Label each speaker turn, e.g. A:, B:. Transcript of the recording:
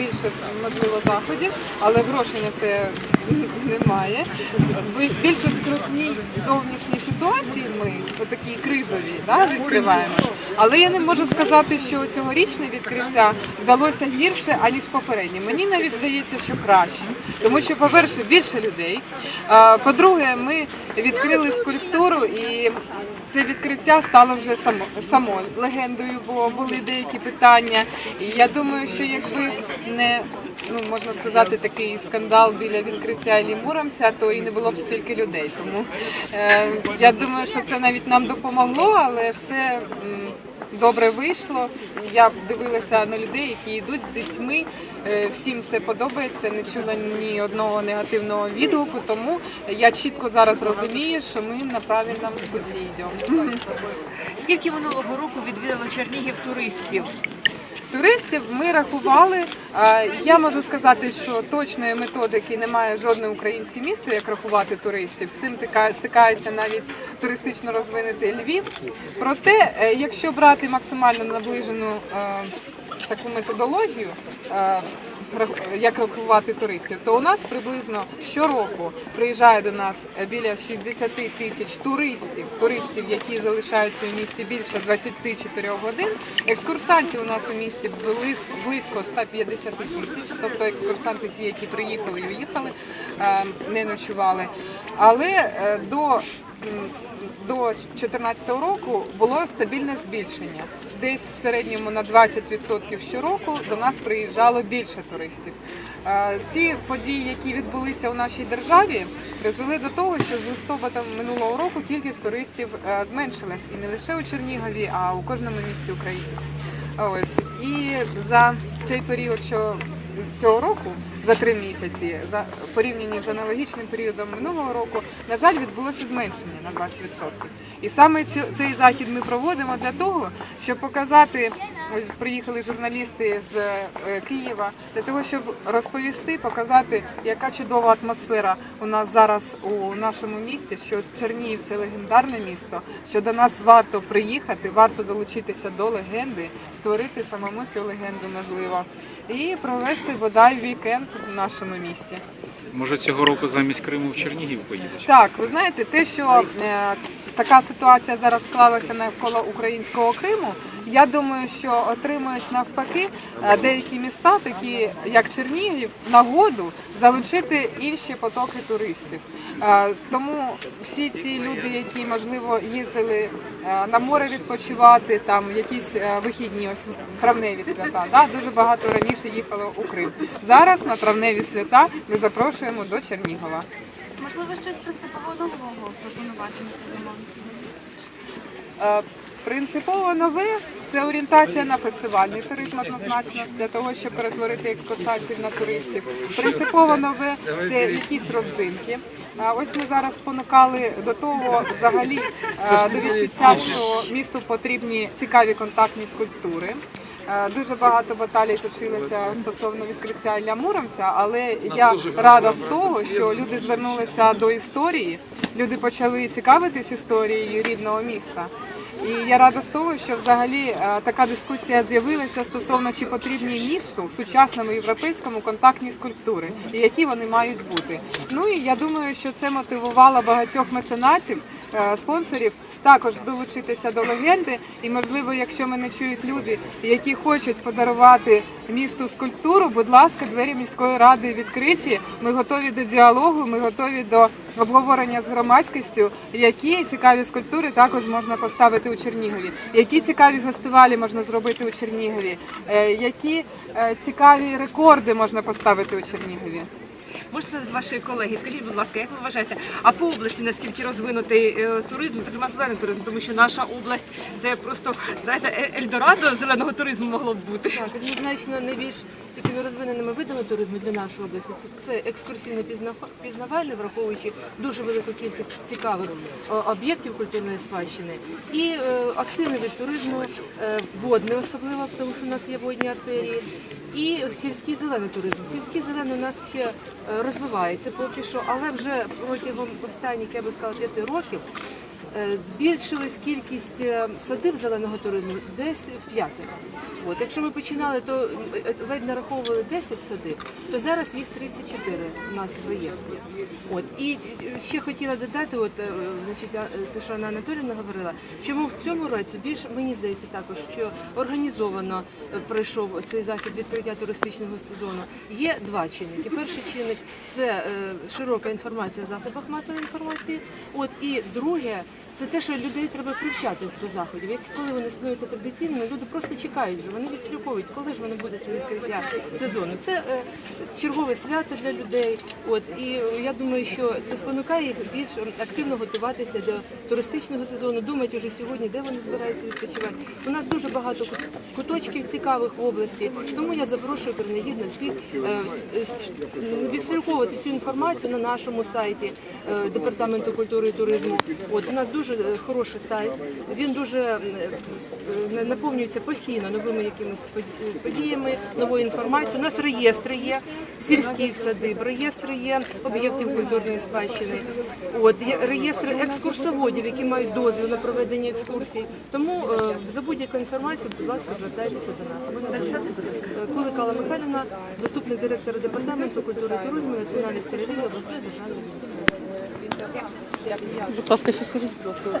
A: більше можливо заходів, але грошей на це немає. В більш скрутній зовнішній ситуації ми отакі кризові да, відкриваємо. Але я не можу сказати, що цьогорічне відкриття вдалося гірше аніж попереднє. Мені навіть здається, що краще, тому що, по-перше, більше людей. По-друге, ми відкрили скульптуру і. Це відкриття стало вже само, само легендою, бо були деякі питання. І я думаю, що якби не ну можна сказати такий скандал біля відкриття Іллі Муромця, то і не було б стільки людей. Тому е, я думаю, що це навіть нам допомогло, але все добре вийшло. Я дивилася на людей, які йдуть з дітьми. Е, Всім все подобається, не чула ні одного негативного відгуку, тому я чітко зараз розумію, що ми на правильному путі йдемо.
B: Скільки минулого року відвідало Чернігів туристів?
A: Туристів ми рахували. Е, Я можу сказати, що точної методики немає жодне українське місто, як рахувати туристів. З цим стикається навіть туристично розвинений Львів. Проте, е, якщо брати максимально наближену е, таку методологію. Як рахувати туристів, то у нас приблизно щороку приїжджає до нас біля 60 тисяч туристів, туристів, які залишаються у місті більше 24 годин. Екскурсантів у нас у місті близько 150 тисяч, тобто екскурсанти ті, які приїхали і уїхали, е, не ночували. Але е, до до 2014 року було стабільне збільшення. Десь в середньому на 20% щороку до нас приїжджало більше туристів. Е, Ці події, які відбулися у нашій державі, призвели до того, що з листопада минулого року кількість туристів е, зменшилась і не лише у Чернігові, а у кожному місті України. Ось і за цей період, що цього року, за три місяці, за порівняні з аналогічним періодом минулого року, на жаль, відбулося зменшення на 20%. І саме цей захід ми проводимо для того, щоб показати. Ось приїхали журналісти з е, Києва для того, щоб розповісти, показати, яка чудова атмосфера у нас зараз у нашому місті. Що Чернігів це легендарне місто. Що до нас варто приїхати, варто долучитися до легенди, створити самому цю легенду можливо, і провести бодай вікенд в нашому місті.
C: Може цього року замість Криму в Чернігів поїдуть?
A: Так, ви знаєте, те, що е, така ситуація зараз склалася навколо українського Криму. Я думаю, що отримують навпаки е, деякі міста, такі як Чернігів, нагоду залучити інші потоки туристів. Е, Тому всі ці люди, які можливо їздили е, на море відпочивати, там якісь вихідні, ось травневі свята, да, дуже багато раніше їхало у Крим. Зараз на травневі свята ми запрошуємо до Чернігова.
D: Можливо, щось принципово нового пропонувати на цьому
A: Принципово нове це орієнтація на фестивальний туризм однозначно для того, щоб перетворити екскурсантів на туристів. Принципово нове це якісь родзинки. Ось ми зараз спонукали до того, взагалі е, до відчуття, що місту потрібні цікаві контактні скульптури. Е, Дуже багато баталій точилося стосовно відкриття Ілля Муромця, але я рада з того, що люди звернулися до історії, люди почали цікавитись історією рідного міста. І я рада з того, що взагалі е, така дискусія з'явилася стосовно чи потрібні місту сучасному європейському контактні скульптури і які вони мають бути. Ну і я думаю, що це мотивувало багатьох меценатів, е, спонсорів також долучитися до легенди. І можливо, якщо мене чують люди, які хочуть подарувати місту скульптуру, будь ласка, двері міської ради відкриті. Ми готові до діалогу, ми готові до обговорення з громадськістю, які цікаві скульптури також можна поставити у Чернігові, які цікаві фестивалі можна зробити у Чернігові, е, які е, цікаві рекорди можна поставити у Чернігові.
B: Можете сказати вашої колеги, скажіть, будь ласка, як ви вважаєте, а по області наскільки розвинутий е, туризм, зокрема зелений туризм, тому що наша область це просто знаєте, е- Ельдорадо зеленого туризму могло б бути.
E: Так, однозначно найбільш такими розвиненими видами туризму для нашої області це, це екскурсійно пізнавальне, враховуючи дуже велику кількість цікавих е, об'єктів культурної спадщини, і е, активний вид туризму, е, водний особливо, тому що в нас є водні артерії, і сільський зелений туризм. Сільський зелений у нас ще е, розвивається поки що, але вже протягом останніх, я би сказала, п'яти років Збільшилась кількість е, садиб зеленого туризму десь в п'ятеро. От, якщо ми починали, то е, ледь нараховували 10 садиб, то зараз їх 34 у нас в реєстрі. От і е, ще хотіла додати, от е, значить, е, те, що Анна Анатолівна говорила, чому в цьому році більш мені здається також, що організовано е, пройшов цей захід відкриття туристичного сезону. Є два чинники. Перший чинник це е, широка інформація в засобах масової інформації. От і друге. Це те, що людей треба привчати до заходів. Як коли вони становляться традиційними, люди просто чекають вони відслідковують, коли ж воно буде це відкриття сезону. Це е, чергове свято для людей. От і я думаю, що це спонукає їх більш активно готуватися до туристичного сезону, думати вже сьогодні, де вони збираються відпочивати. У нас дуже багато куточків цікавих в області, тому я запрошую принагідно всіх е, відслідковувати цю інформацію на нашому сайті е, департаменту культури і туризму. От у нас дуже е, хороший сайт. Він дуже е, е, наповнюється постійно новими якимись подіями, новою інформацією. У нас реєстри є сільських садиб, реєстри є об'єктів культурної спадщини. От реєстри екскурсоводів, які мають дозвіл на проведення екскурсій. Тому е, за будь-яку інформацію, будь ласка, звертайтеся до нас. Е, Куликала Михайлівна, заступник директора департаменту культури і туризму Національної стерелії обласної державної.
F: Будь ласка, ще скажіть, будь ласка,